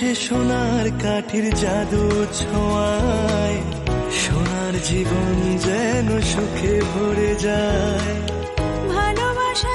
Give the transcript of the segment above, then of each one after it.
সে সোনার কাঠির জাদু ছোঁয়ায়। সোনার জীবন যেন সুখে ভরে যায়। ভালোবাসা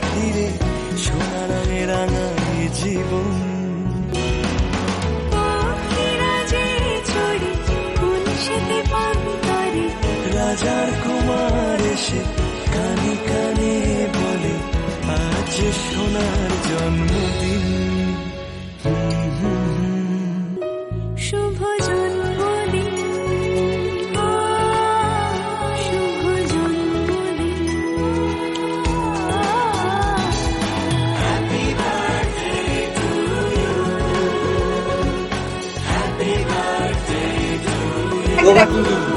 ঘিরে সোনা রঙের রাঙা জীবন। রাজার কুমার এসে কানে কানে বলে আজ সোনার জন্মদিন। রাখি